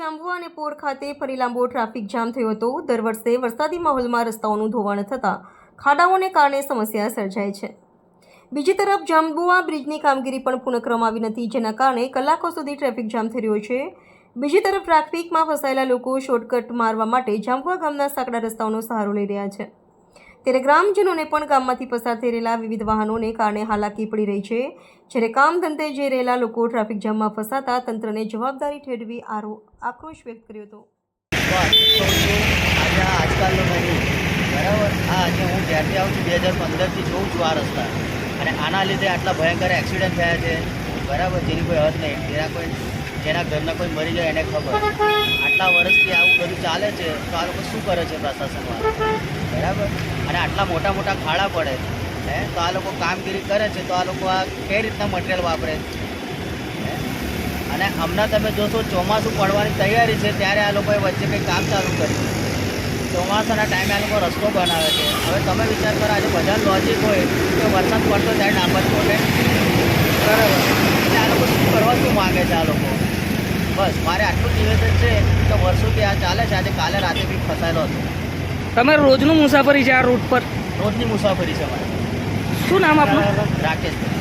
જાંબુઆ અને પોર ખાતે ફરી લાંબો ટ્રાફિક જામ થયો હતો. દર વર્ષે વરસાદી માહોલમાં રસ્તાઓનું ધોવાણ થતાં ખાડાઓને કારણે સમસ્યા સર્જાય છે. બીજી તરફ જાંબુઆ બ્રિજની કામગીરી પણ પૂર્ણ કરવામાં આવી નથી, જેના કારણે કલાકો સુધી ટ્રાફિક જામ થઈ રહ્યો છે. બીજી તરફ, ટ્રાફિકમાં ફસાયેલા લોકો શોર્ટકટ મારવા માટે જાંબુઆ ગામના સાંકડા રસ્તાઓનો સહારો લઈ રહ્યા છે. ત્યારે ગ્રામજનોને પણ ગામમાંથી પસાર થઈ રહેલા વિવિધ વાહનોને કારણે હાલાકી પડી રહી છે. જ્યારે કામ ધંધે જઈ રહેલા લોકો ટ્રાફિક જામમાં ફસાતા તંત્રને જવાબદારી ઠેરવી આરો, આક્રોશ વ્યક્ત કર્યો હતો. આજકાલનો બરાબર? હા, આજે હું જ્યારથી આવું છું, બે હજાર પંદરથી જોઉં છું આ રસ્તા. અને આના લીધે આટલા ભયંકર એક્સિડન્ટ થયા છે. બરાબર? જેની કોઈ હદ નહીં. જેના કોઈ, જેના ઘરના કોઈ મરી જાય એને ખબર. આટલા વર્ષથી આવું ચાલે છે, તો આ લોકો શું કરે છે પ્રશાસનવાળા બરાબર? અને આટલા મોટા મોટા ખાડા પડે હે? તો આ લોકો કામગીરી કરે છે, તો આ લોકો આ કઈ રીતના મટીરિયલ વાપરે? અને હમણાં તમે જોશો, ચોમાસું પડવાની તૈયારી છે, ત્યારે આ લોકોએ વચ્ચે કંઈ કામ ચાલુ કર્યું. ચોમાસાના ટાઈમે આ લોકો રસ્તો બનાવે છે. હવે તમે વિચાર કરો, આજે બધા લોજિક હોય કે વરસાદ પડતો ત્યારે ડાંબર છોડે બરાબર? આ લોકો શું કરવા શું માગે છે આ લોકો? બસ મારે આટલું નિવેદન છે કે વર્ષોથી આ ચાલે છે. આજે કાલે રાતે બી ફસાયેલો હતો. તમારે રોજનું મુસાફરી છે આ રૂટ પર? રોજની મુસાફરી છે મારે શું નામ આપનું? રાકેશભાઈ.